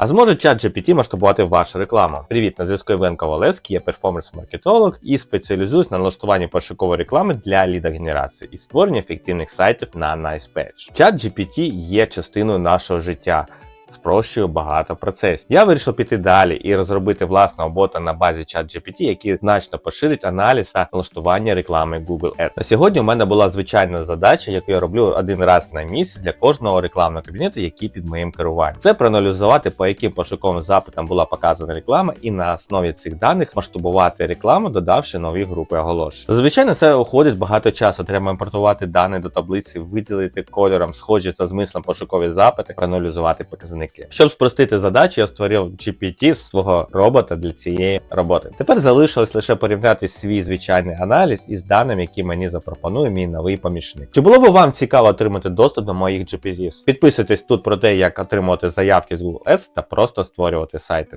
А зможе чат GPT масштабувати вашу рекламу? Привіт, на зв'язку Євген Ковалевський, я перформанс-маркетолог і спеціалізуюсь на налаштуванні пошукової реклами для лідогенерації і створенні ефективних сайтів на NicePage. Чат GPT є частиною нашого життя. Спрощує багато процесів. Я вирішив піти далі і розробити власного бота на базі ChatGPT, який значно поширить аналіз та налаштування реклами Google Ads. На сьогодні у мене була звичайна задача, яку я роблю один раз на місяць для кожного рекламного кабінету, який під моїм керуванням. Це проаналізувати, по яким пошуковим запитам була показана реклама, і на основі цих даних масштабувати рекламу, додавши нові групи оголошень. Зазвичай це уходить багато часу. Треба імпортувати дані до таблиці, виділити кольором схожі за змислом пошукові запити, проаналізувати показники. Щоб спростити задачу, я створив GPT свого робота для цієї роботи. Тепер залишилось лише порівняти свій звичайний аналіз із даними, які мені запропонує мій новий помічник. Чи було б вам цікаво отримати доступ до моїх GPT? Підписуйтесь тут про те, як отримувати заявки з Google Ads та просто створювати сайти.